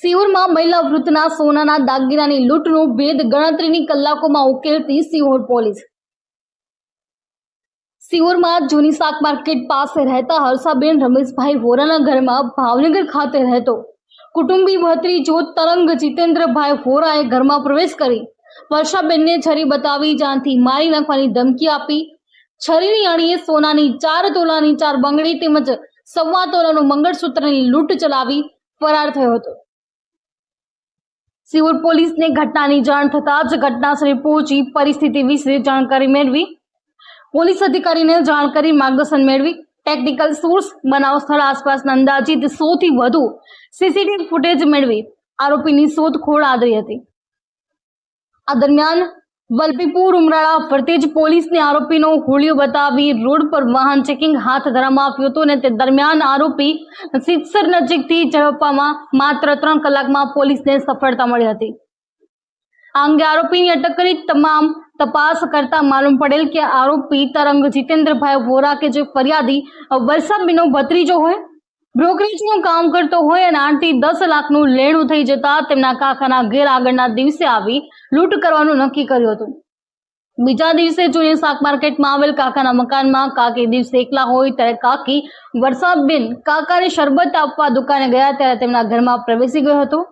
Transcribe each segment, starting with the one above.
સિહોરમાં મહિલા વૃદ્ધના સોનાના દાગીનાની લૂંટનું ભેદ ગણતરીની કલાકોમાં ઉકેલતી સિહોર પોલીસ. સિહોરમાં જૂની શાક માર્કેટ પાસે રહેતા હર્ષાબેન રમેશભાઈ હોરાના ઘરમાં ભાવનગર ખાતે રહેતો કુટુંબી ભત્રીજો તરંગ જીતેન્દ્રભાઈ હોરાએ ઘરમાં પ્રવેશ કરી. વર્ષાબેનને છરી બતાવી જાનથી મારી નાખવાની ધમકી આપી. છરીની અણીએ સોનાની ચાર તોલાની ચાર બંગડી તેમજ સવા તોલાનું મંગળસૂત્રની લૂંટ ચલાવી ફરાર થયો હતો. સિહોર પોલીસને ઘટનાની જાણ થતાં જ ઘટનાસ્થળે પહોંચી પરિસ્થિતિ વિશે જાણકારી મેળવી. પોલીસ અધિકારીને જાણ કરી માર્ગદર્શન મેળવી. ટેકનિકલ સોર્સ બનાવ સ્થળ આસપાસના અંદાજિત સોથી વધુ સીસીટીવી ફૂટેજ મેળવી. આરોપીની શોધખોળ આદરી હતી. આ દરમિયાન વલભીપુર ઉમરાળા ફરતે જ પોલીસને આરોપીનો હોળીઓ બતાવી રોડ પર વાહન ચેકિંગ હાથ ધરવામાં આવ્યું હતું અને તે દરમિયાન આરોપી સિક્સર નજીકથી ઝડપવામાં માત્ર ત્રણ કલાકમાં પોલીસને સફળતા મળી હતી. આ અંગે આરોપીની અટક કરી તમામ તપાસ કરતા માલુમ પડેલ કે આરોપી તરંગ જીતેન્દ્રભાઈ વોરા કે જે ફરિયાદી વર્ષાબેનનો ભત્રીજો હોય બ્રોકરેજનું કામ કરતો હોય અને આઠથી દસ લાખનું લેણું થઈ જતા તેમના કાકાના ઘેર આગળના દિવસે આવી લૂંટ કરવાનું નક્કી કર્યું હતું. બીજા દિવસે જૂની શાક માર્કેટમાં આવેલ કાકાના મકાનમાં કાકી દિવસે એકલા હોય ત્યારે કાકી વરસાદબેન કાકાને શરબત આપવા દુકાને ગયા ત્યારે તેમના ઘરમાં પ્રવેશી ગયો હતો.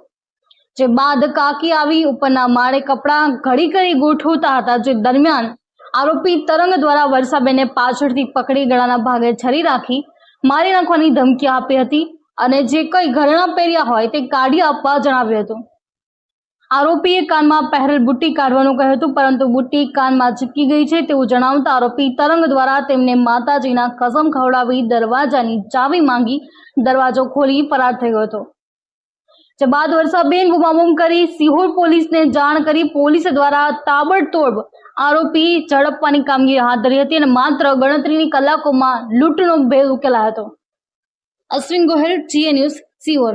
જે બાદ કાકી આવી ઉપરના માળે કપડાં ઘડી કરી ગોઠવતા હતા, જે દરમિયાન આરોપી તરંગ દ્વારા વર્ષાબેનને પાછળથી પકડી ગળાના ભાગે છરી રાખી મારી નાખવાની ધમકી આપી હતી અને જે કઈ ઘરેણા પહેર્યા હોય તે કાઢી આપવા જણાવ્યું હતું. આરોપીએ કાનમાં પહેરેલ બુટ્ટી કાઢવાનું કહ્યું હતું, પરંતુ બુટ્ટી કાનમાં ચીપકી ગઈ છે તેવું જણાવતા આરોપી તરંગ દ્વારા તેમને માતાજીના કસમ ખવડાવી દરવાજાની ચાવી માંગી દરવાજો ખોલી ફરાર થયો હતો. જે બાદ વર્ષાબેન બુમાબુમ કરી સિહોર પોલીસને જાણ કરી પોલીસ દ્વારા તાબડતોડ આરોપી ઝડપવાની કામગીરી હાથ ધરી હતી અને માત્ર ગણતરીની કલાકોમાં લૂંટનો ભેદ ઉકેલાયો હતો. અશ્વિન ગોહેલ જીએ ન્યૂઝ, સિહોર.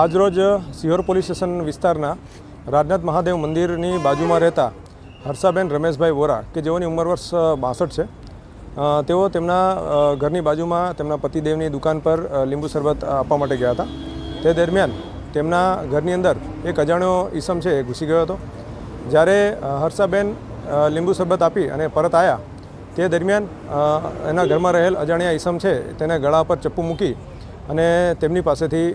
આજરોજ સિહોર પોલીસ સ્ટેશન વિસ્તારના રાજનાથ મહાદેવ મંદિરની બાજુમાં રહેતા હર્ષાબેન રમેશભાઈ વોરા, કે જેઓની ઉંમર વર્ષ બાસઠ છે તેઓ તેમના ઘરની બાજુમાં તેમના પતિદેવની દુકાન પર લીંબુ શરબત આપવા માટે ગયા હતા. તે દરમિયાન તેમના ઘરની અંદર એક અજાણ્યો ઈસમ છે એ ઘૂસી ગયો હતો. જ્યારે હર્ષાબેન લીંબુ શરબત આપી અને પરત આવ્યા તે દરમિયાન એના ઘરમાં રહેલ અજાણ્યા ઈસમ છે, તેને ગળા પર ચપ્પુ મૂકી અને તેમની પાસેથી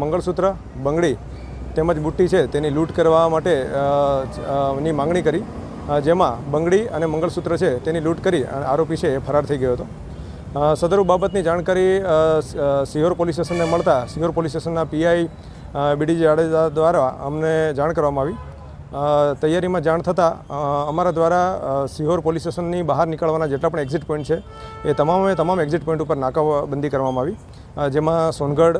મંગળસૂત્ર, બંગડી તેમજ બુટ્ટી છે તેની લૂંટ કરવા માટે ની માંગણી કરી. જેમાં બંગડી અને મંગળસૂત્ર છે તેની લૂંટ કરી આરોપી છે એ ફરાર થઈ ગયો હતો. સદરુ બાબતની જાણકારી સિહોર પોલીસ સ્ટેશનને મળતા સિહોર પોલીસ સ્ટેશનના પીઆઈ બીડી જાડેજા દ્વારા અમને જાણ કરવામાં આવી. તૈયારીમાં જાણ થતાં અમારા દ્વારા સિહોર પોલીસ સ્ટેશનની બહાર નીકળવાના જેટલા પણ એક્ઝિટ પોઈન્ટ છે, એ તમામે તમામ એક્ઝિટ પોઈન્ટ ઉપર નાકાબંધી કરવામાં આવી. જેમાં સોનગઢ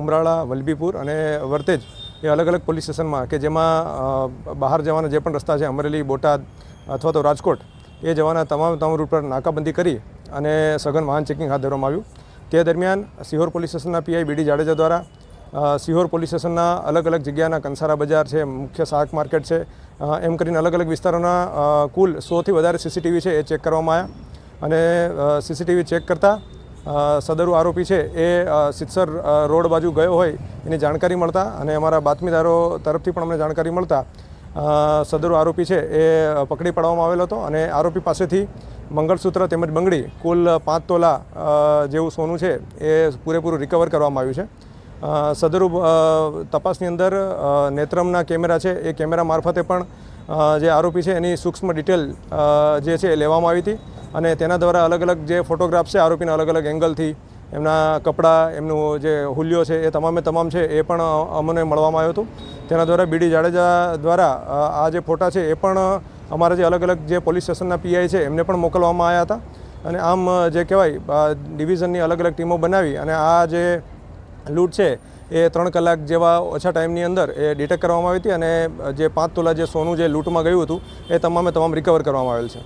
ઉમરાળા, વલભીપુર અને વર્તેજ એ અલગ અલગ પોલીસ સ્ટેશનમાં કે જેમાં બહાર જવાના જે પણ રસ્તા છે, અમરેલી, બોટાદ અથવા તો રાજકોટ, એ જવાના તમામ તમામ રૂટ પર નાકાબંધી કરી અને સઘન વાહન ચેકિંગ હાથ ધરવામાં આવ્યું. તે દરમિયાન સિહોર પોલીસ સ્ટેશનના પીઆઈ બીડી જાડેજા દ્વારા સિહોર પોલીસ સ્ટેશનના અલગ અલગ જગ્યાના કંસારા બજાર છે, મુખ્ય શાક માર્કેટ છે. એમ કરીને અલગ અલગ વિસ્તારોના કુલ સોથી વધારે સીસીટીવી છે એ ચેક કરવામાં આવ્યા. અને સીસીટીવી ચેક કરતાં સદરુ આરોપી છે એ સિત્સર રોડ બાજુ ગયો હોય એની જાણકારી મળતા અને અમારા બાતમીદારો તરફથી પણ અમને જાણકારી મળતા સદરુ આરોપી છે એ પકડી પાડવામાં આવેલો હતો અને આરોપી પાસેથી મંગળસૂત્ર તેમજ બંગડી, કુલ પાંચ તોલા જેવું સોનું છે એ પૂરેપૂરું રિકવર કરવામાં આવ્યું છે. અ, સદરુ અ, તપાસની અંદર નેત્રમના કેમેરા છે એ કેમેરા મારફતે પણ જે આરોપી છે એની સૂક્ષ્મ ડિટેલ જે છે એ લેવામાં આવી હતી. અને તેના દ્વારા અલગ અલગ જે ફોટોગ્રાફ છે આરોપીના અલગ અલગ એંગલથી એમના કપડાં એમનું જે હુલિયો છે એ તમામે તમામ છે એ પણ અમને મળવામાં આવ્યું હતું. તેના દ્વારા બીડી જાડેજા દ્વારા આ જે ફોટા છે એ પણ અમારા જે અલગ અલગ જે પોલીસ સ્ટેશનના પીઆઈ છે એમને પણ મોકલવામાં આવ્યા હતા. અને આમ જે કહેવાય ડિવિઝનની અલગ અલગ ટીમો બનાવી અને આ જે લૂંટ છે, એ ત્રણ કલાક જેવા ઓછા ટાઈમની અંદર એ ડિટેક્ટ કરવામાં આવી હતી અને જે પાંચ તોલા જે સોનું જે લૂંટમાં ગયું હતું, એ તમામે તમામ રિકવર કરવામાં આવેલ છે.